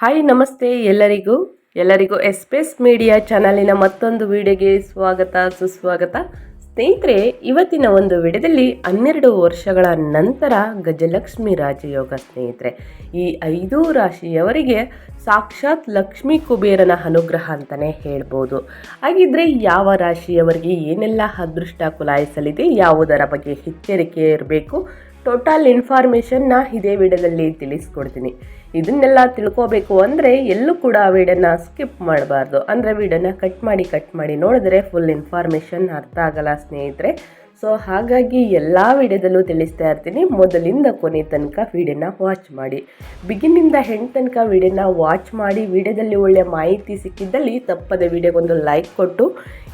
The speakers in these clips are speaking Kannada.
ಹಾಯ್ ನಮಸ್ತೆ ಎಲ್ಲರಿಗೂ. ಎಲ್ಲರಿಗೂ ಎಸ್ಪೆಸ್ ಮೀಡಿಯಾ ಚಾನಲಿನ ಮತ್ತೊಂದು ವಿಡಿಯೋಗೆ ಸ್ವಾಗತ, ಸುಸ್ವಾಗತ. ಸ್ನೇಹಿತರೆ, ಇವತ್ತಿನ ಒಂದು ವಿಡಿಯೋದಲ್ಲಿ ಹನ್ನೆರಡು ವರ್ಷಗಳ ನಂತರ ಗಜಲಕ್ಷ್ಮಿ ರಾಜಯೋಗ ಸ್ನೇಹಿತರೆ. ಈ ಐದು ರಾಶಿಯವರಿಗೆ ಸಾಕ್ಷಾತ್ ಲಕ್ಷ್ಮಿ ಕುಬೇರನ ಅನುಗ್ರಹ ಅಂತಲೇ ಹೇಳ್ಬೋದು. ಹಾಗಿದ್ರೆ ಯಾವ ರಾಶಿಯವರಿಗೆ ಏನೆಲ್ಲ ಅದೃಷ್ಟ ಕುಲಾಯಿಸಲಿದೆ, ಯಾವುದರ ಬಗ್ಗೆ ಎಚ್ಚರಿಕೆ ಇರಬೇಕು ಟೋಟಲ್ ಇನ್ಫಾರ್ಮೇಷನ್ನ ಇದೇ ವಿಡಿಯೋದಲ್ಲಿ ತಿಳಿಸ್ಕೊಡ್ತೀನಿ. ಇದನ್ನೆಲ್ಲ ತಿಳ್ಕೋಬೇಕು ಅಂದರೆ ಎಲ್ಲೂ ಕೂಡ ವಿಡಿಯೋನ ಸ್ಕಿಪ್ ಮಾಡಬಾರ್ದು. ಅಂದರೆ ವಿಡಿಯೋನ ಕಟ್ ಮಾಡಿ ಕಟ್ ಮಾಡಿ ನೋಡಿದ್ರೆ ಫುಲ್ ಇನ್ಫಾರ್ಮೇಷನ್ ಅರ್ಥ ಆಗಲ್ಲ ಸ್ನೇಹಿತರೆ. ಸೊ ಹಾಗಾಗಿ ಎಲ್ಲ ವಿಡಿಯೋದಲ್ಲೂ ತಿಳಿಸ್ತಾ ಇರ್ತೀನಿ. ಮೊದಲಿಂದ ಕೊನೆ ತನಕ ವಿಡಿಯೋನ ವಾಚ್ ಮಾಡಿ. ಬಿಗಿನಿಂದ ಹೆಣ್ಣು ತನಕ ವಿಡಿಯೋನ ವಾಚ್ ಮಾಡಿ. ವಿಡಿಯೋದಲ್ಲಿ ಒಳ್ಳೆಯ ಮಾಹಿತಿ ಸಿಕ್ಕಿದ್ದಲ್ಲಿ ತಪ್ಪದೆ ವಿಡಿಯೋಗೊಂದು ಲೈಕ್ ಕೊಟ್ಟು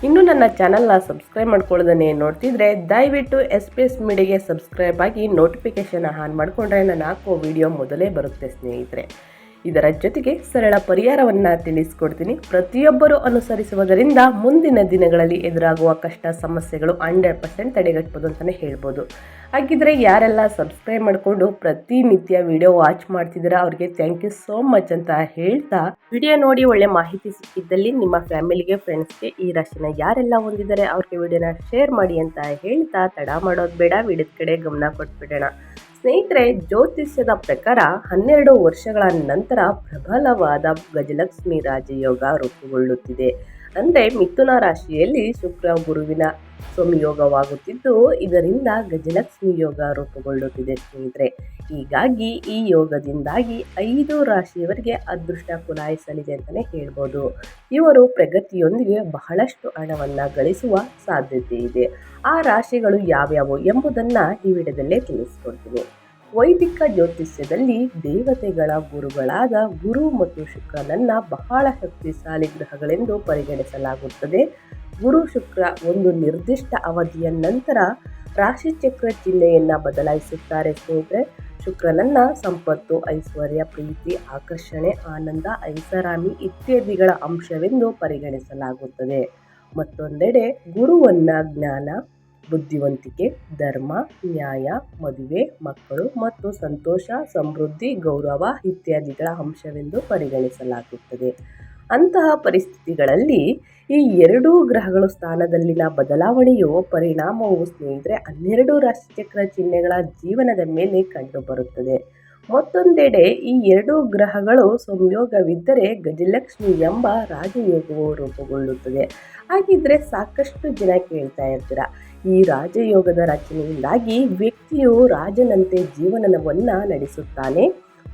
ಇನ್ನೂ ನನ್ನ ಚಾನಲ್ನ ಸಬ್ಸ್ಕ್ರೈಬ್ ಮಾಡ್ಕೊಳ್ಳೋದನ್ನೇ ನೋಡ್ತಿದ್ರೆ ದಯವಿಟ್ಟು ಎಸ್ ಪಿ ಎಸ್ ಮೀಡಿಯಾಗೆ ಸಬ್ಸ್ಕ್ರೈಬ್ ಆಗಿ ನೋಟಿಫಿಕೇಷನ್ ಆನ್ ಮಾಡಿಕೊಂಡ್ರೆ ನಾನು ಹಾಕೋ ವಿಡಿಯೋ ಮೊದಲೇ ಬರುತ್ತೆ ಸ್ನೇಹಿತರೆ. ಇದರ ಜೊತೆಗೆ ಸರಳ ಪರಿಹಾರವನ್ನು ತಿಳಿಸ್ಕೊಡ್ತೀನಿ. ಪ್ರತಿಯೊಬ್ಬರು ಅನುಸರಿಸುವುದರಿಂದ ಮುಂದಿನ ದಿನಗಳಲ್ಲಿ ಎದುರಾಗುವ ಕಷ್ಟ, ಸಮಸ್ಯೆಗಳು ಹಂಡ್ರೆಡ್ ಪರ್ಸೆಂಟ್ ತಡೆಗಟ್ಬೋದು ಅಂತಲೇ ಹೇಳ್ಬೋದು. ಹಾಗಿದ್ರೆ ಯಾರೆಲ್ಲ ಸಬ್ಸ್ಕ್ರೈಬ್ ಮಾಡಿಕೊಂಡು ಪ್ರತಿನಿತ್ಯ ವಿಡಿಯೋ ವಾಚ್ ಮಾಡ್ತಿದ್ದೀರಾ, ಅವ್ರಿಗೆ ಥ್ಯಾಂಕ್ ಯು ಸೋ ಮಚ್ ಅಂತ ಹೇಳ್ತಾ ವಿಡಿಯೋ ನೋಡಿ ಒಳ್ಳೆ ಮಾಹಿತಿ ಸಿಕ್ಕಿದ್ದಲ್ಲಿ ನಿಮ್ಮ ಫ್ಯಾಮಿಲಿಗೆ ಫ್ರೆಂಡ್ಸ್ಗೆ ಈ ರಾಶಿನ ಯಾರೆಲ್ಲ ಹೊಂದಿದ್ದಾರೆ, ಅವ್ರಿಗೆ ವಿಡಿಯೋನ ಶೇರ್ ಮಾಡಿ ಅಂತ ಹೇಳ್ತಾ ತಡ ಮಾಡೋದು ಬೇಡ, ವಿಡಿಯೋದ ಕಡೆ ಗಮನ ಕೊಟ್ಬಿಡೋಣ. ಸ್ನೇಹಿತರೆ, ಜ್ಯೋತಿಷ್ಯದ ಪ್ರಕಾರ ಹನ್ನೆರಡು ವರ್ಷಗಳ ನಂತರ ಪ್ರಬಲವಾದ ಗಜಲಕ್ಷ್ಮಿ ರಾಜಯೋಗ ರೂಪುಗೊಳ್ಳುತ್ತಿದೆ. ಅಂದರೆ ಮಿಥುನ ರಾಶಿಯಲ್ಲಿ ಶುಕ್ರ, ಗುರುವಿನ ಸಂಯೋಗವಾಗುತ್ತಿದ್ದು ಇದರಿಂದ ಗಜಲಕ್ಷ್ಮಿ ಯೋಗ ರೂಪುಗೊಳ್ಳುತ್ತಿದೆ ಸ್ನೇಹಿತರೆ. ಹೀಗಾಗಿ ಈ ಯೋಗದಿಂದಾಗಿ ಐದು ರಾಶಿಯವರಿಗೆ ಅದೃಷ್ಟ ಕುಲಾಯಿಸಲಿದೆ ಅಂತಲೇ ಹೇಳ್ಬೋದು. ಇವರು ಪ್ರಗತಿಯೊಂದಿಗೆ ಬಹಳಷ್ಟು ಹಣವನ್ನು ಗಳಿಸುವ ಸಾಧ್ಯತೆ ಇದೆ. ಆ ರಾಶಿಗಳು ಯಾವ್ಯಾವು ಎಂಬುದನ್ನು ಈ ವಿಡಿಯೋದಲ್ಲೇ ತಿಳಿಸ್ಕೊಡ್ತೀನಿ. ವೈದಿಕ ಜ್ಯೋತಿಷ್ಯದಲ್ಲಿ ದೇವತೆಗಳ ಗುರುಗಳಾದ ಗುರು ಮತ್ತು ಶುಕ್ರನನ್ನ ಬಹಳ ಶಕ್ತಿಶಾಲಿ ಗ್ರಹಗಳೆಂದು ಪರಿಗಣಿಸಲಾಗುತ್ತದೆ. ಗುರು, ಶುಕ್ರ ಒಂದು ನಿರ್ದಿಷ್ಟ ಅವಧಿಯ ನಂತರ ರಾಶಿಚಕ್ರ ಚಿಹ್ನೆಯನ್ನ ಬದಲಾಯಿಸುತ್ತಾರೆ ಸ್ನೇಹಿತರೆ. ಶುಕ್ರನನ್ನ ಸಂಪತ್ತು, ಐಶ್ವರ್ಯ, ಪ್ರೀತಿ, ಆಕರ್ಷಣೆ, ಆನಂದ, ಐಷಾರಾಮಿ ಇತ್ಯಾದಿಗಳ ಅಂಶವೆಂದು ಪರಿಗಣಿಸಲಾಗುತ್ತದೆ. ಮತ್ತೊಂದೆಡೆ ಗುರುವನ್ನ ಜ್ಞಾನ ಬುದ್ಧಿವಂತಿಕೆ, ಧರ್ಮ, ನ್ಯಾಯ, ಮದುವೆ, ಮಕ್ಕಳು ಮತ್ತು ಸಂತೋಷ, ಸಮೃದ್ಧಿ, ಗೌರವ ಇತ್ಯಾದಿಗಳ ಅಂಶವೆಂದು ಪರಿಗಣಿಸಲಾಗುತ್ತದೆ. ಅಂತಹ ಪರಿಸ್ಥಿತಿಗಳಲ್ಲಿ ಈ ಎರಡೂ ಗ್ರಹಗಳು ಸ್ಥಾನದಲ್ಲಿನ ಬದಲಾವಣೆಯು, ಪರಿಣಾಮವು ಸ್ನೇಹಿತರೆ, ಹನ್ನೆರಡು ರಾಶಿಚಕ್ರ ಚಿಹ್ನೆಗಳ ಜೀವನದ ಮೇಲೆ ಕಂಡುಬರುತ್ತದೆ. ಮತ್ತೊಂದೆಡೆ ಈ ಎರಡು ಗ್ರಹಗಳು ಸಂಯೋಗವಿದ್ದರೆ ಗಜಲಕ್ಷ್ಮಿ ಎಂಬ ರಾಜಯೋಗವು ರೂಪುಗೊಳ್ಳುತ್ತದೆ. ಹಾಗಿದ್ರೆ ಸಾಕಷ್ಟು ಜನ ಕೇಳ್ತಾ ಇರ್ತೀರ ಈ ರಾಜಯೋಗದ ರಚನೆಯಿಂದಾಗಿ ವ್ಯಕ್ತಿಯು ರಾಜನಂತೆ ಜೀವನವನ್ನು ನಡೆಸುತ್ತಾನೆ.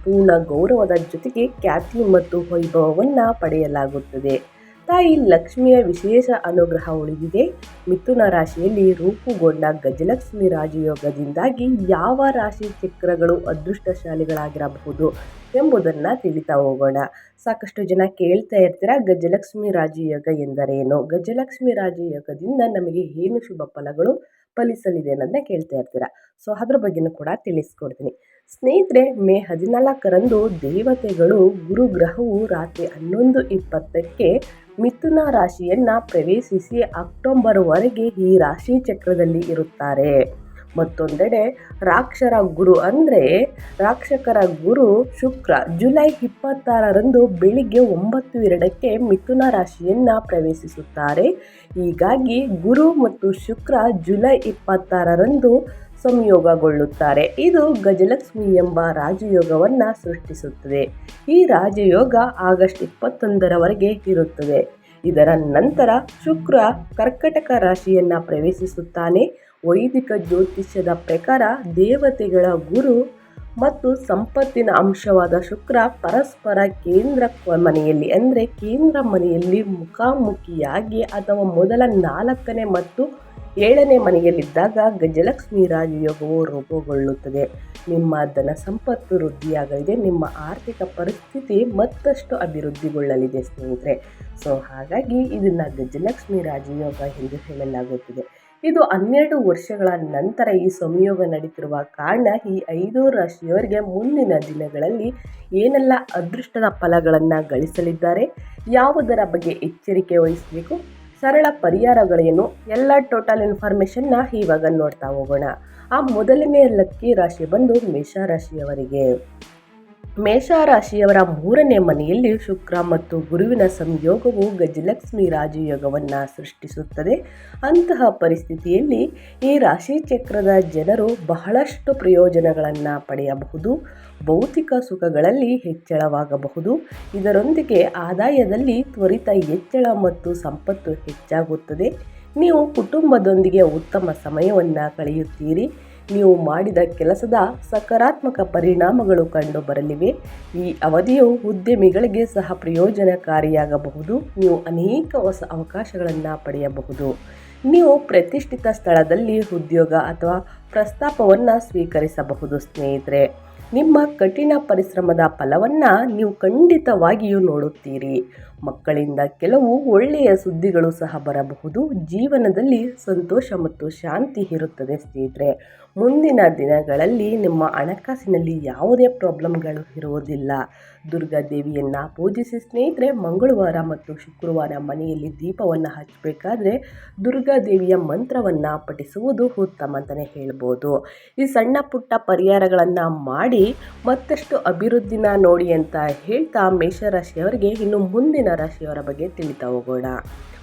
ಪೂರ್ಣ ಗೌರವದ ಜೊತೆಗೆ ಖ್ಯಾತಿ ಮತ್ತು ವೈಭವವನ್ನು ಪಡೆಯಲಾಗುತ್ತದೆ. ತಾಯಿ ಲಕ್ಷ್ಮಿಯ ವಿಶೇಷ ಅನುಗ್ರಹ ಉಳಿದಿದೆ. ಮಿಥುನ ರಾಶಿಯಲ್ಲಿ ರೂಪುಗೊಂಡ ಗಜಲಕ್ಷ್ಮಿ ರಾಜಯೋಗದಿಂದಾಗಿ ಯಾವ ರಾಶಿ ಚಕ್ರಗಳು ಅದೃಷ್ಟಶಾಲಿಗಳಾಗಿರಬಹುದು ಎಂಬುದನ್ನು ತಿಳಿತಾ ಹೋಗೋಣ. ಸಾಕಷ್ಟು ಜನ ಕೇಳ್ತಾ ಇರ್ತೀರ, ಗಜಲಕ್ಷ್ಮಿ ರಾಜಯೋಗ ಎಂದರೇನು? ಗಜಲಕ್ಷ್ಮಿ ರಾಜಯೋಗದಿಂದ ನಮಗೆ ಏನು ಶುಭ ಫಲಗಳು? ಫಲಿಸಲಿದೆ ಅನ್ನೋದನ್ನ ಕೇಳ್ತಾ ಇರ್ತೀರಾ. ಸೊ ಅದ್ರ ಬಗ್ಗೆನೂ ಕೂಡ ತಿಳಿಸ್ಕೊಡ್ತೀನಿ. ಸ್ನೇಹಿತರೆ, ಮೇ ಹದಿನಾಲ್ಕರಂದು ದೇವತೆಗಳು ಗುರುಗ್ರಹವು ರಾತ್ರಿ ಹನ್ನೊಂದು ಇಪ್ಪತ್ತಕ್ಕೆ ಮಿಥುನ ರಾಶಿಯನ್ನು ಪ್ರವೇಶಿಸಿ ಅಕ್ಟೋಬರ್ವರೆಗೆ ಈ ರಾಶಿ ಚಕ್ರದಲ್ಲಿ ಇರುತ್ತಾರೆ. ಮತ್ತೊಂದೆಡೆ ರಾಕ್ಷರ ಗುರು ಅಂದರೆ ರಾಕ್ಷಕರ ಗುರು ಶುಕ್ರ. ಜುಲೈ ಇಪ್ಪತ್ತಾರರಂದು ಬೆಳಿಗ್ಗೆ ಒಂಬತ್ತು ಎರಡಕ್ಕೆ ಮಿಥುನ ರಾಶಿಯನ್ನು ಪ್ರವೇಶಿಸುತ್ತಾರೆ. ಹೀಗಾಗಿ ಗುರು ಮತ್ತು ಶುಕ್ರ ಜುಲೈ ಇಪ್ಪತ್ತಾರರಂದು ಸಂಯೋಗಗೊಳ್ಳುತ್ತಾರೆ. ಇದು ಗಜಲಕ್ಷ್ಮಿ ಎಂಬ ರಾಜಯೋಗವನ್ನು ಸೃಷ್ಟಿಸುತ್ತದೆ. ಈ ರಾಜಯೋಗ ಆಗಸ್ಟ್ ಇಪ್ಪತ್ತೊಂದರವರೆಗೆ ಇರುತ್ತದೆ. ಇದರ ನಂತರ ಶುಕ್ರ ಕರ್ಕಟಕ ರಾಶಿಯನ್ನು ಪ್ರವೇಶಿಸುತ್ತಾನೆ. ವೈದಿಕ ಜ್ಯೋತಿಷ್ಯದ ಪ್ರಕಾರ ದೇವತೆಗಳ ಗುರು ಮತ್ತು ಸಂಪತ್ತಿನ ಅಂಶವಾದ ಶುಕ್ರ ಪರಸ್ಪರ ಕೇಂದ್ರ ಮನೆಯಲ್ಲಿ, ಅಂದರೆ ಕೇಂದ್ರ ಮನೆಯಲ್ಲಿ ಮುಖಾಮುಖಿಯಾಗಿ ಅಥವಾ ಮೊದಲ ನಾಲ್ಕನೇ ಮತ್ತು ಏಳನೇ ಮನೆಯಲ್ಲಿದ್ದಾಗ ಗಜಲಕ್ಷ್ಮಿ ರಾಜಯೋಗವು ರೂಪುಗೊಳ್ಳುತ್ತದೆ. ನಿಮ್ಮ ಧನ ಸಂಪತ್ತು ವೃದ್ಧಿಯಾಗಲಿದೆ, ನಿಮ್ಮ ಆರ್ಥಿಕ ಪರಿಸ್ಥಿತಿ ಮತ್ತಷ್ಟು ಅಭಿವೃದ್ಧಿಗೊಳ್ಳಲಿದೆ ಸ್ನೇಹಿತರೆ. ಸೊ, ಹಾಗಾಗಿ ಇದನ್ನು ಗಜಲಕ್ಷ್ಮಿ ರಾಜಯೋಗ ಎಂದು ಹೇಳಲಾಗುತ್ತದೆ. ಇದು ಹನ್ನೆರಡು ವರ್ಷಗಳ ನಂತರ ಈ ಸಂಯೋಗ ನಡೀತಿರುವ ಕಾರಣ ಈ ಐದು ರಾಶಿಯವರಿಗೆ ಮುಂದಿನ ದಿನಗಳಲ್ಲಿ ಏನೆಲ್ಲ ಅದೃಷ್ಟದ ಫಲಗಳನ್ನು ಗಳಿಸಲಿದ್ದಾರೆ, ಯಾವುದರ ಬಗ್ಗೆ ಎಚ್ಚರಿಕೆ ವಹಿಸಬೇಕು, ಸರಳ ಪರಿಹಾರಗಳೇನು ಎಲ್ಲ ಟೋಟಲ್ ಇನ್ಫಾರ್ಮೇಷನ್ನ ಇವಾಗ ನೋಡ್ತಾ ಹೋಗೋಣ. ಆ ಮೊದಲನೇ ಲಕ್ಕಿ ರಾಶಿ ಬಂದು ಮೇಷರಾಶಿಯವರಿಗೆ ಮೇಷರಾಶಿಯವರ ಮೂರನೇ ಮನೆಯಲ್ಲಿ ಶುಕ್ರ ಮತ್ತು ಗುರುವಿನ ಸಂಯೋಗವು ಗಜಲಕ್ಷ್ಮಿ ರಾಜಯೋಗವನ್ನು ಸೃಷ್ಟಿಸುತ್ತದೆ. ಅಂತಹ ಪರಿಸ್ಥಿತಿಯಲ್ಲಿ ಈ ರಾಶಿ ಚಕ್ರದ ಜನರು ಬಹಳಷ್ಟು ಪ್ರಯೋಜನಗಳನ್ನು ಪಡೆಯಬಹುದು. ಭೌತಿಕ ಸುಖಗಳಲ್ಲಿ ಹೆಚ್ಚಳವಾಗಬಹುದು. ಇದರೊಂದಿಗೆ ಆದಾಯದಲ್ಲಿ ತ್ವರಿತ ಹೆಚ್ಚಳ ಮತ್ತು ಸಂಪತ್ತು ಹೆಚ್ಚಾಗುತ್ತದೆ. ನೀವು ಕುಟುಂಬದೊಂದಿಗೆ ಉತ್ತಮ ಸಮಯವನ್ನು ಕಳೆಯುತ್ತೀರಿ. ನೀವು ಮಾಡಿದ ಕೆಲಸದ ಸಕಾರಾತ್ಮಕ ಪರಿಣಾಮಗಳು ಕಂಡುಬರಲಿವೆ ಈ ಅವಧಿಯು ಉದ್ಯಮಿಗಳಿಗೆ ಸಹ ಪ್ರಯೋಜನಕಾರಿಯಾಗಬಹುದು. ನೀವು ಅನೇಕ ಹೊಸ ಅವಕಾಶಗಳನ್ನು ಪಡೆಯಬಹುದು. ನೀವು ಪ್ರತಿಷ್ಠಿತ ಸ್ಥಳದಲ್ಲಿ ಉದ್ಯೋಗ ಅಥವಾ ಪ್ರಸ್ತಾಪವನ್ನು ಸ್ವೀಕರಿಸಬಹುದು, ಸ್ನೇಹಿತರೆ. ನಿಮ್ಮ ಕಠಿಣ ಪರಿಶ್ರಮದ ಫಲವನ್ನು ನೀವು ಖಂಡಿತವಾಗಿಯೂ ನೋಡುತ್ತೀರಿ. ಮಕ್ಕಳಿಂದ ಕೆಲವು ಒಳ್ಳೆಯ ಸುದ್ದಿಗಳು ಸಹ ಬರಬಹುದು. ಜೀವನದಲ್ಲಿ ಸಂತೋಷ ಮತ್ತು ಶಾಂತಿ ಇರುತ್ತದೆ ಸ್ನೇಹಿತರೆ. ಮುಂದಿನ ದಿನಗಳಲ್ಲಿ ನಿಮ್ಮ ಹಣಕಾಸಿನಲ್ಲಿ ಯಾವುದೇ ಪ್ರಾಬ್ಲಮ್ಗಳು ಇರುವುದಿಲ್ಲ. ದುರ್ಗಾ ದೇವಿಯನ್ನು ಪೂಜಿಸಿ ಸ್ನೇಹಿತರೆ, ಮಂಗಳವಾರ ಮತ್ತು ಶುಕ್ರವಾರ ಮನೆಯಲ್ಲಿ ದೀಪವನ್ನು ಹಚ್ಚಬೇಕಾದ್ರೆ ದುರ್ಗಾದೇವಿಯ ಮಂತ್ರವನ್ನು ಪಠಿಸುವುದು ಉತ್ತಮ ಅಂತಲೇ ಹೇಳ್ಬೋದು. ಈ ಸಣ್ಣ ಪುಟ್ಟ ಪರಿಹಾರಗಳನ್ನು ಮಾಡಿ ಮತ್ತಷ್ಟು ಅಭಿವೃದ್ಧಿನ ನೋಡಿ ಅಂತ ಹೇಳ್ತಾ ಮೇಷರಾಶಿಯವರಿಗೆ ಇನ್ನು ಮುಂದಿನ ರಾಶಿಯವರ ಬಗ್ಗೆ ತಿಳಿತಾ ಹೋಗೋಣ.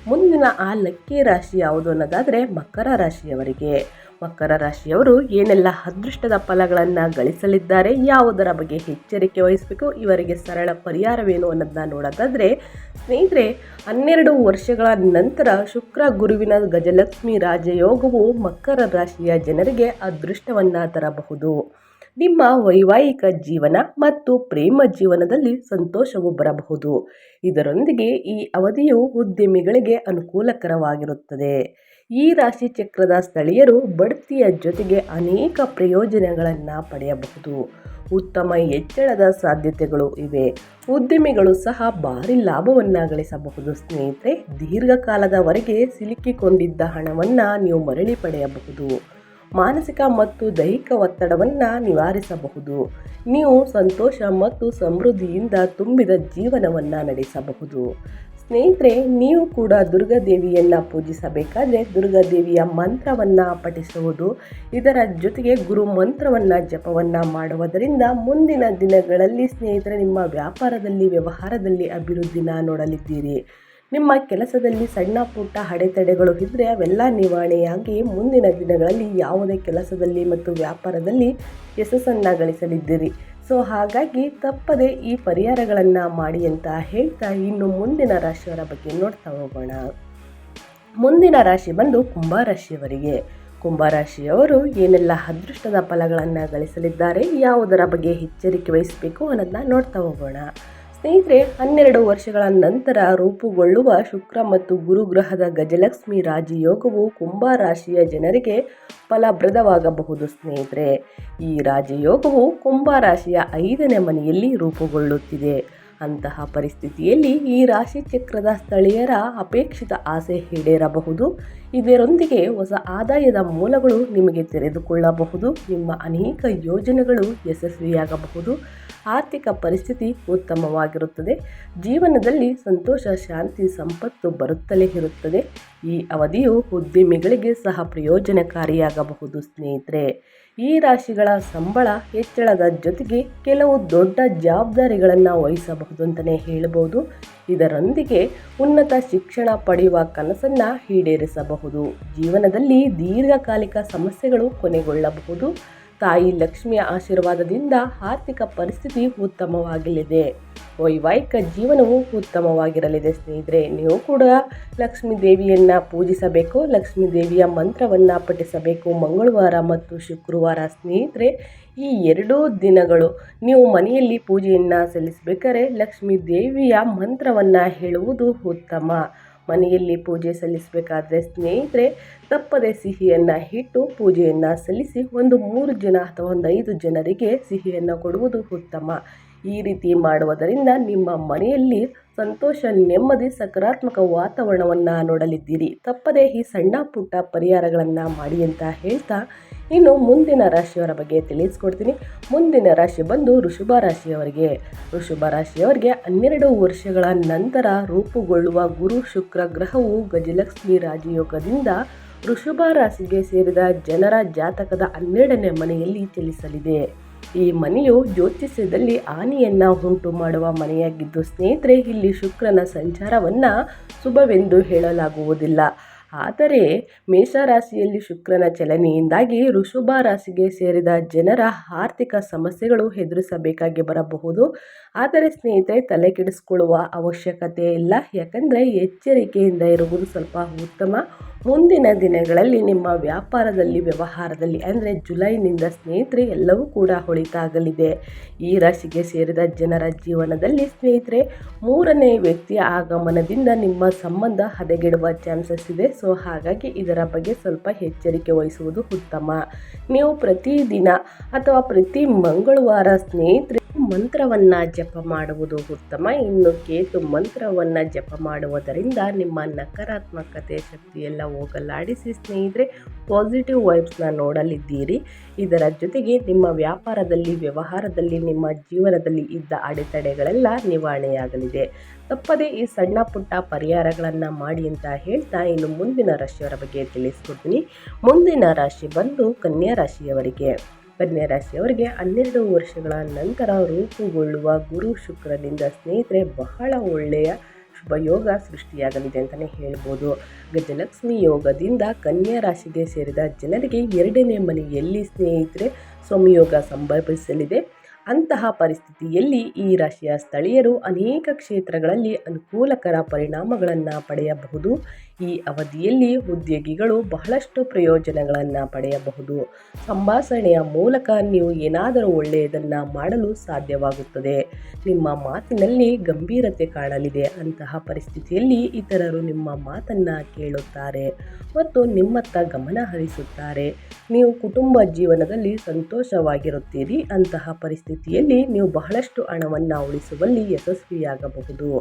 ಮುಂದಿನ ಆ ಲಕ್ಕಿ ರಾಶಿ ಯಾವುದು ಅನ್ನೋದಾದರೆ ಮಕರ ರಾಶಿಯವರಿಗೆ. ಮಕರ ರಾಶಿಯವರು ಏನೆಲ್ಲ ಅದೃಷ್ಟದ ಫಲಗಳನ್ನು ಗಳಿಸಲಿದ್ದಾರೆ, ಯಾವುದರ ಬಗ್ಗೆ ಎಚ್ಚರಿಕೆ ವಹಿಸಬೇಕು, ಇವರಿಗೆ ಸರಳ ಪರಿಹಾರವೇನು ಅನ್ನೋದನ್ನ ನೋಡೋದಾದರೆ ಸ್ನೇಹಿತರೆ, ಹನ್ನೆರಡು ವರ್ಷಗಳ ನಂತರ ಶುಕ್ರ ಗುರುವಿನ ಗಜಲಕ್ಷ್ಮಿ ರಾಜಯೋಗವು ಮಕರ ರಾಶಿಯ ಜನರಿಗೆ ಅದೃಷ್ಟವನ್ನು ತರಬಹುದು. ನಿಮ್ಮ ವೈವಾಹಿಕ ಜೀವನ ಮತ್ತು ಪ್ರೇಮ ಜೀವನದಲ್ಲಿ ಸಂತೋಷವು ಬರಬಹುದು. ಇದರೊಂದಿಗೆ ಈ ಅವಧಿಯು ಉದ್ಯಮಿಗಳಿಗೆ ಅನುಕೂಲಕರವಾಗಿರುತ್ತದೆ. ಈ ರಾಶಿ ಚಕ್ರದ ಸ್ಥಳೀಯರು ಬಡ್ತಿಯ ಜೊತೆಗೆ ಅನೇಕ ಪ್ರಯೋಜನಗಳನ್ನು ಪಡೆಯಬಹುದು. ಉತ್ತಮ ಹೆಚ್ಚಳದ ಸಾಧ್ಯತೆಗಳು ಇವೆ. ಉದ್ಯಮಿಗಳು ಸಹ ಭಾರಿ ಲಾಭವನ್ನು ಗಳಿಸಬಹುದು. ಸ್ನೇಹಿತರೆ, ದೀರ್ಘಕಾಲದವರೆಗೆ ಸಿಲುಕಿಕೊಂಡಿದ್ದ ಹಣವನ್ನು ನೀವು ಮರಳಿ ಪಡೆಯಬಹುದು. ಮಾನಸಿಕ ಮತ್ತು ದೈಹಿಕ ಒತ್ತಡವನ್ನು ನಿವಾರಿಸಬಹುದು. ನೀವು ಸಂತೋಷ ಮತ್ತು ಸಮೃದ್ಧಿಯಿಂದ ತುಂಬಿದ ಜೀವನವನ್ನು ನಡೆಸಬಹುದು. ಸ್ನೇಹಿತರೆ, ನೀವು ಕೂಡ ದುರ್ಗಾದೇವಿಯನ್ನು ಪೂಜಿಸಬೇಕಾದರೆ ದುರ್ಗಾದೇವಿಯ ಮಂತ್ರವನ್ನು ಪಠಿಸುವುದು ಇದರ ಜೊತೆಗೆ ಗುರು ಮಂತ್ರವನ್ನು ಜಪವನ್ನು ಮಾಡುವುದರಿಂದ ಮುಂದಿನ ದಿನಗಳಲ್ಲಿ ಸ್ನೇಹಿತರೆ, ನಿಮ್ಮ ವ್ಯಾಪಾರದಲ್ಲಿ, ವ್ಯವಹಾರದಲ್ಲಿ ಅಭಿವೃದ್ಧಿನ ನೋಡಲಿದ್ದೀರಿ. ನಿಮ್ಮ ಕೆಲಸದಲ್ಲಿ ಸಣ್ಣ ಪುಟ್ಟ ಅಡೆತಡೆಗಳು ಇದ್ದರೆ ಅವೆಲ್ಲ ನಿವಾರಣೆಯಾಗಿ ಮುಂದಿನ ದಿನಗಳಲ್ಲಿ ಯಾವುದೇ ಕೆಲಸದಲ್ಲಿ ಮತ್ತು ವ್ಯಾಪಾರದಲ್ಲಿ ಯಶಸ್ಸನ್ನು ಗಳಿಸಲಿದ್ದೀರಿ. ಸೊ, ಹಾಗಾಗಿ ತಪ್ಪದೆ ಈ ಪರಿಹಾರಗಳನ್ನು ಮಾಡಿ ಅಂತ ಹೇಳ್ತಾ ಇನ್ನು ಮುಂದಿನ ರಾಶಿಯವರ ಬಗ್ಗೆ ನೋಡ್ತಾ ಹೋಗೋಣ. ಮುಂದಿನ ರಾಶಿ ಬಂದು ಕುಂಭರಾಶಿಯವರಿಗೆ. ಕುಂಭರಾಶಿಯವರು ಏನೆಲ್ಲ ಅದೃಷ್ಟದ ಫಲಗಳನ್ನು ಗಳಿಸಲಿದ್ದಾರೆ, ಯಾವುದರ ಬಗ್ಗೆ ಎಚ್ಚರಿಕೆ ವಹಿಸಬೇಕು ಅನ್ನೋದನ್ನ ನೋಡ್ತಾ ಹೋಗೋಣ. ಸ್ನೇಹಿತರೆ, ಹನ್ನೆರಡು ವರ್ಷಗಳ ನಂತರ ರೂಪುಗೊಳ್ಳುವ ಶುಕ್ರ ಮತ್ತು ಗುರುಗ್ರಹದ ಗಜಲಕ್ಷ್ಮಿ ರಾಜಯೋಗವು ಕುಂಭ ರಾಶಿಯ ಜನರಿಗೆ ಫಲಪ್ರದವಾಗಬಹುದು ಸ್ನೇಹಿತರೆ. ಈ ರಾಜಯೋಗವು ಕುಂಭ ರಾಶಿಯ ಐದನೇ ಮನೆಯಲ್ಲಿ ರೂಪುಗೊಳ್ಳುತ್ತಿದೆ. ಅಂತಹ ಪರಿಸ್ಥಿತಿಯಲ್ಲಿ ಈ ರಾಶಿ ಚಕ್ರದ ಸ್ಥಳೀಯರ ಅಪೇಕ್ಷಿತ ಆಸೆ ಈಡೇರಬಹುದು. ಇದರೊಂದಿಗೆ ಹೊಸ ಆದಾಯದ ಮೂಲಗಳು ನಿಮಗೆ ತೆರೆದುಕೊಳ್ಳಬಹುದು. ನಿಮ್ಮ ಅನೇಕ ಯೋಜನೆಗಳು ಯಶಸ್ವಿಯಾಗಬಹುದು. ಆರ್ಥಿಕ ಪರಿಸ್ಥಿತಿ ಉತ್ತಮವಾಗಿರುತ್ತದೆ. ಜೀವನದಲ್ಲಿ ಸಂತೋಷ, ಶಾಂತಿ, ಸಂಪತ್ತು ಬರುತ್ತಲೇ ಇರುತ್ತದೆ. ಈ ಅವಧಿಯು ಉದ್ಯಮಿಗಳಿಗೆ ಸಹ ಪ್ರಯೋಜನಕಾರಿಯಾಗಬಹುದು ಸ್ನೇಹಿತರೆ. ಈ ರಾಶಿಗಳ ಸಂಬಳ ಹೆಚ್ಚಳದ ಜೊತೆಗೆ ಕೆಲವು ದೊಡ್ಡ ಜವಾಬ್ದಾರಿಗಳನ್ನು ವಹಿಸಬಹುದು ಅಂತಲೇ ಹೇಳ್ಬೋದು. ಇದರೊಂದಿಗೆ ಉನ್ನತ ಶಿಕ್ಷಣ ಪಡೆಯುವ ಕನಸನ್ನು ಈಡೇರಿಸಬಹುದು. ಜೀವನದಲ್ಲಿ ದೀರ್ಘಕಾಲಿಕ ಸಮಸ್ಯೆಗಳು ಕೊನೆಗೊಳ್ಳಬಹುದು. ತಾಯಿ ಲಕ್ಷ್ಮಿಯ ಆಶೀರ್ವಾದದಿಂದ ಆರ್ಥಿಕ ಪರಿಸ್ಥಿತಿ ಉತ್ತಮವಾಗಲಿದೆ. ವೈವಾಹಿಕ ಜೀವನವು ಉತ್ತಮವಾಗಿರಲಿದೆ ಸ್ನೇಹಿತರೆ. ನೀವು ಕೂಡ ಲಕ್ಷ್ಮೀ ದೇವಿಯನ್ನು ಪೂಜಿಸಬೇಕು, ಲಕ್ಷ್ಮೀ ದೇವಿಯ ಮಂತ್ರವನ್ನು ಪಠಿಸಬೇಕು. ಮಂಗಳವಾರ ಮತ್ತು ಶುಕ್ರವಾರ ಸ್ನೇಹಿತರೆ, ಈ ಎರಡೂ ದಿನಗಳು ನೀವು ಮನೆಯಲ್ಲಿ ಪೂಜೆಯನ್ನು ಸಲ್ಲಿಸಬೇಕಾದ್ರೆ ಲಕ್ಷ್ಮೀ ದೇವಿಯ ಮಂತ್ರವನ್ನು ಹೇಳುವುದು ಉತ್ತಮ. ಮನೆಯಲ್ಲಿ ಪೂಜೆ ಸಲ್ಲಿಸಬೇಕಾದ್ರೆ ಸ್ನೇಹಿತರೆ, ತಪ್ಪದೆ ಸಿಹಿಯನ್ನು ಇಟ್ಟು ಪೂಜೆಯನ್ನು ಸಲ್ಲಿಸಿ ಒಂದು ಮೂರು ಜನ ಅಥವಾ ಒಂದು ಐದು ಜನರಿಗೆ ಸಿಹಿಯನ್ನು ಕೊಡುವುದು ಉತ್ತಮ. ಈ ರೀತಿ ಮಾಡುವುದರಿಂದ ನಿಮ್ಮ ಮನೆಯಲ್ಲಿ ಸಂತೋಷ, ನೆಮ್ಮದಿ, ಸಕಾರಾತ್ಮಕ ವಾತಾವರಣವನ್ನು ನೋಡಲಿದ್ದೀರಿ. ತಪ್ಪದೇ ಈ ಸಣ್ಣ ಪುಟ್ಟ ಪರಿಹಾರಗಳನ್ನು ಮಾಡಿ ಅಂತ ಹೇಳ್ತಾ ಇನ್ನು ಮುಂದಿನ ರಾಶಿಯವರ ಬಗ್ಗೆ ತಿಳಿಸ್ಕೊಡ್ತೀನಿ. ಮುಂದಿನ ರಾಶಿ ಬಂದು ಋಷಭ ರಾಶಿಯವರಿಗೆ. ಋಷಭ ರಾಶಿಯವರಿಗೆ ಹನ್ನೆರಡು ವರ್ಷಗಳ ನಂತರ ರೂಪುಗೊಳ್ಳುವ ಗುರು, ಶುಕ್ರ ಗ್ರಹವು ಗಜಲಕ್ಷ್ಮಿ ರಾಜಯೋಗದಿಂದ ಋಷಭ ರಾಶಿಗೆ ಸೇರಿದ ಜನರ ಜಾತಕದ ಹನ್ನೆರಡನೇ ಮನೆಯಲ್ಲಿ ಚಲಿಸಲಿದೆ. ಈ ಮನೆಯು ಜ್ಯೋತಿಷ್ಯದಲ್ಲಿ ಹಾನಿಯನ್ನು ಉಂಟು ಮಾಡುವ ಮನೆಯಾಗಿದ್ದು, ಸ್ನೇಹಿತರೆ, ಇಲ್ಲಿ ಶುಕ್ರನ ಸಂಚಾರವನ್ನು ಶುಭವೆಂದು ಹೇಳಲಾಗುವುದಿಲ್ಲ. ಆದರೆ ಮೇಷರಾಶಿಯಲ್ಲಿ ಶುಕ್ರನ ಚಲನೆಯಿಂದಾಗಿ ಋಷಭ ರಾಶಿಗೆ ಸೇರಿದ ಜನರ ಆರ್ಥಿಕ ಸಮಸ್ಯೆಗಳು ಎದುರಿಸಬೇಕಾಗಿ ಬರಬಹುದು. ಆದರೆ ಸ್ನೇಹಿತರೆ, ತಲೆ ಕೆಡಿಸ್ಕೊಳ್ಳುವ ಅವಶ್ಯಕತೆ ಇಲ್ಲ. ಯಾಕಂದರೆ ಎಚ್ಚರಿಕೆಯಿಂದ ಇರುವುದು ಸ್ವಲ್ಪ ಉತ್ತಮ. ಮುಂದಿನ ದಿನಗಳಲ್ಲಿ ನಿಮ್ಮ ವ್ಯಾಪಾರದಲ್ಲಿ, ವ್ಯವಹಾರದಲ್ಲಿ, ಅಂದರೆ ಜುಲೈನಿಂದ ಸ್ನೇಹಿತರೆ, ಎಲ್ಲವೂ ಕೂಡ ಹೊಳಿತಾಗಲಿದೆ. ಈ ರಾಶಿಗೆ ಸೇರಿದ ಜನರ ಜೀವನದಲ್ಲಿ ಸ್ನೇಹಿತರೆ, ಮೂರನೇ ವ್ಯಕ್ತಿಯ ಆಗಮನದಿಂದ ನಿಮ್ಮ ಸಂಬಂಧ ಹದಗೆಡುವ ಚಾನ್ಸಸ್ ಇದೆ. ಸೊ, ಹಾಗಾಗಿ ಇದರ ಬಗ್ಗೆ ಸ್ವಲ್ಪ ಎಚ್ಚರಿಕೆ ವಹಿಸುವುದು ಉತ್ತಮ. ನೀವು ಪ್ರತಿದಿನ ಅಥವಾ ಪ್ರತಿ ಮಂಗಳವಾರ ಸ್ನೇಹಿತರೆ ಮಂತ್ರವನ್ನು ಜಪ ಮಾಡುವುದು ಉತ್ತಮ. ಇನ್ನು ಕೇತು ಮಂತ್ರವನ್ನು ಜಪ ಮಾಡುವುದರಿಂದ ನಿಮ್ಮ ನಕಾರಾತ್ಮಕತೆ ಶಕ್ತಿಯೆಲ್ಲ ಹೋಗಲಾಡಿಸಿ ಸ್ನೇಹಿತರೆ ಪಾಸಿಟಿವ್ ವೈಬ್ಸ್ನ ನೋಡಲಿದ್ದೀರಿ. ಇದರ ಜೊತೆಗೆ ನಿಮ್ಮ ವ್ಯಾಪಾರದಲ್ಲಿ, ವ್ಯವಹಾರದಲ್ಲಿ, ನಿಮ್ಮ ಜೀವನದಲ್ಲಿ ಇದ್ದ ಅಡೆತಡೆಗಳೆಲ್ಲ ನಿವಾರಣೆಯಾಗಲಿದೆ. ತಪ್ಪದೇ ಈ ಸಣ್ಣ ಪುಟ್ಟ ಪರಿಹಾರಗಳನ್ನು ಮಾಡಿ ಅಂತ ಹೇಳ್ತಾ ಇನ್ನು ಮುಂದಿನ ರಾಶಿಯವರ ಬಗ್ಗೆ ತಿಳಿಸ್ಕೊಡ್ತೀನಿ. ಮುಂದಿನ ರಾಶಿ ಬಂದು ಕನ್ಯಾ ರಾಶಿಯವರಿಗೆ. ಕನ್ಯಾ ರಾಶಿಯವರಿಗೆ ಹನ್ನೆರಡು ವರ್ಷಗಳ ನಂತರ ರೂಪುಗೊಳ್ಳುವ ಗುರು ಶುಕ್ರನಿಂದ ಸ್ನೇಹಿತರೆ, ಬಹಳ ಒಳ್ಳೆಯ ಶುಭ ಯೋಗ ಸೃಷ್ಟಿಯಾಗಲಿದೆ ಅಂತಲೇ ಹೇಳ್ಬೋದು. ಗಜಲಕ್ಷ್ಮಿ ಯೋಗದಿಂದ ಕನ್ಯಾ ರಾಶಿಗೆ ಸೇರಿದ ಜನರಿಗೆ ಎರಡನೇ ಮನೆಯಲ್ಲಿ ಸ್ನೇಹಿತರೆ ಸಂಯೋಗ ಸಂಭವಿಸಲಿದೆ. ಅಂತಹ ಪರಿಸ್ಥಿತಿಯಲ್ಲಿ ಈ ರಾಶಿಯ ಸ್ಥಳೀಯರು ಅನೇಕ ಕ್ಷೇತ್ರಗಳಲ್ಲಿ ಅನುಕೂಲಕರ ಪರಿಣಾಮಗಳನ್ನು ಪಡೆಯಬಹುದು. ಈ ಅವಧಿಯಲ್ಲಿ ಉದ್ಯೋಗಿಗಳು ಬಹಳಷ್ಟು ಪ್ರಯೋಜನಗಳನ್ನು ಪಡೆಯಬಹುದು. ಸಂಭಾಷಣೆಯ ಮೂಲಕ ನೀವು ಏನಾದರೂ ಒಳ್ಳೆಯದನ್ನು ಮಾಡಲು ಸಾಧ್ಯವಾಗುತ್ತದೆ. ನಿಮ್ಮ ಮಾತಿನಲ್ಲಿ ಗಂಭೀರತೆ ಕಾಣಲಿದೆ ಅಂತಹ ಪರಿಸ್ಥಿತಿಯಲ್ಲಿ ಇತರರು ನಿಮ್ಮ ಮಾತನ್ನು ಕೇಳುತ್ತಾರೆ ಮತ್ತು ನಿಮ್ಮತ್ತ ಗಮನ ಹರಿಸುತ್ತಾರೆ. ನೀವು ಕುಟುಂಬ ಜೀವನದಲ್ಲಿ ಸಂತೋಷವಾಗಿರುತ್ತೀರಿ ಅಂತಹ ಪರಿಸ್ಥಿತಿಯಲ್ಲಿ ನೀವು ಬಹಳಷ್ಟು ಹಣವನ್ನು ಉಳಿಸುವಲ್ಲಿ ಯಶಸ್ವಿಯಾಗಬಹುದು.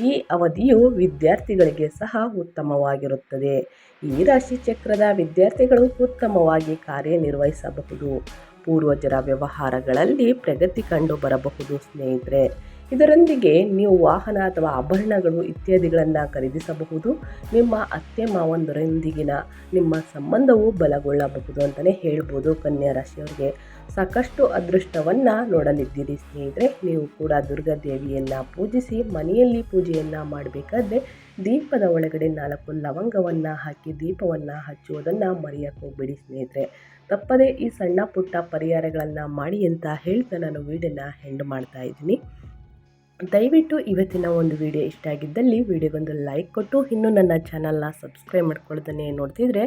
ಈ ಅವಧಿಯು ವಿದ್ಯಾರ್ಥಿಗಳಿಗೆ ಸಹ ಉತ್ತಮವಾಗಿರುತ್ತದೆ. ಈ ರಾಶಿ ಚಕ್ರದ ವಿದ್ಯಾರ್ಥಿಗಳು ಉತ್ತಮವಾಗಿ ಕಾರ್ಯನಿರ್ವಹಿಸಬಹುದು. ಪೂರ್ವಜರ ವ್ಯವಹಾರಗಳಲ್ಲಿ ಪ್ರಗತಿ ಕಂಡು ಬರಬಹುದು ಸ್ನೇಹಿತರೆ. ಇದರೊಂದಿಗೆ ನೀವು ವಾಹನ ಅಥವಾ ಆಭರಣಗಳು ಇತ್ಯಾದಿಗಳನ್ನು ಖರೀದಿಸಬಹುದು. ನಿಮ್ಮ ಅತ್ತೆ ಮಾವಂದರೊಂದಿಗಿನ ನಿಮ್ಮ ಸಂಬಂಧವು ಬಲಗೊಳ್ಳಬಹುದು ಅಂತಲೇ ಹೇಳ್ಬೋದು ಕನ್ಯಾ ರಾಶಿಯವರಿಗೆ. ಸಾಕಷ್ಟು ಅದೃಷ್ಟವನ್ನು ನೋಡಲಿದ್ದೀರಿ ಸ್ನೇಹಿತರೆ. ನೀವು ಕೂಡ ದುರ್ಗಾದೇವಿಯನ್ನು ಪೂಜಿಸಿ, ಮನೆಯಲ್ಲಿ ಪೂಜೆಯನ್ನು ಮಾಡಬೇಕಾದ್ರೆ ದೀಪದ ಒಳಗಡೆ ನಾಲ್ಕು ಲವಂಗವನ್ನು ಹಾಕಿ ದೀಪವನ್ನು ಹಚ್ಚುವುದನ್ನು ಮರೆಯೋಕ್ಕೆ ಹೋಗ್ಬಿಡಿ ಸ್ನೇಹಿತರೆ. ತಪ್ಪದೇ ಈ ಸಣ್ಣ ಪುಟ್ಟ ಪರಿಹಾರಗಳನ್ನು ಮಾಡಿ ಅಂತ ಹೇಳ್ತಾ ನಾನು ವೀಡಿಯೋನ ಹೆಂಡ್ ಮಾಡ್ತಾ ಇದ್ದೀನಿ. ದಯವಿಟ್ಟು ಇವತ್ತಿನ ಒಂದು ವಿಡಿಯೋ ಇಷ್ಟ ಆಗಿದ್ದಲ್ಲಿ ವಿಡಿಯೋಗೊಂದು ಲೈಕ್ ಕೊಟ್ಟು, ಇನ್ನೂ ನನ್ನ ಚಾನಲ್ನ ಸಬ್ಸ್ಕ್ರೈಬ್ ಮಾಡ್ಕೊಳ್ಳೋದನ್ನೇ ನೋಡ್ತಿದ್ರೆ,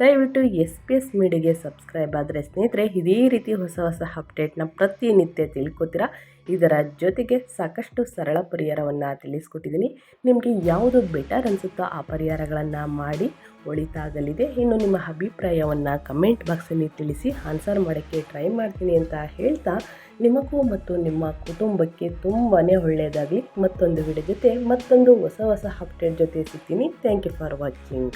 ದಯವಿಟ್ಟು ಎಸ್ ಪಿ ಎಸ್ ಮೀಡಿಯಾಗೆ ಸಬ್ಸ್ಕ್ರೈಬ್ ಆದರೆ ಸ್ನೇಹಿತರೆ, ಇದೇ ರೀತಿ ಹೊಸ ಹೊಸ ಅಪ್ಡೇಟ್ನ ಪ್ರತಿನಿತ್ಯ ತಿಳ್ಕೊತೀರಾ? ಇದರ ಜೊತೆಗೆ ಸಾಕಷ್ಟು ಸರಳ ಪರಿಹಾರವನ್ನು ತಿಳಿಸ್ಕೊಟ್ಟಿದ್ದೀನಿ. ನಿಮಗೆ ಯಾವುದು ಬೆಟರ್ ಅನಿಸುತ್ತೋ ಆ ಪರಿಹಾರಗಳನ್ನು ಮಾಡಿ ಒಳಿತಾಗಲಿದೆ. ಇನ್ನು ನಿಮ್ಮ ಅಭಿಪ್ರಾಯವನ್ನು ಕಮೆಂಟ್ ಬಾಕ್ಸಲ್ಲಿ ತಿಳಿಸಿ ಆನ್ಸರ್ ಮಾಡೋಕ್ಕೆ ಟ್ರೈ ಮಾಡ್ತೀನಿ ಅಂತ ಹೇಳ್ತಾ ನಿಮಗೂ ಮತ್ತು ನಿಮ್ಮ ಕುಟುಂಬಕ್ಕೆ ತುಂಬಾ ಒಳ್ಳೆಯದಾಗಲಿ. ಮತ್ತೊಂದು ವಿಡಿಯೋ ಜೊತೆ ಮತ್ತೊಂದು ಹೊಸ ಹೊಸ ಅಪ್ಡೇಟ್ ಜೊತೆ ಸಿಗ್ತೀನಿ. Thank you for watching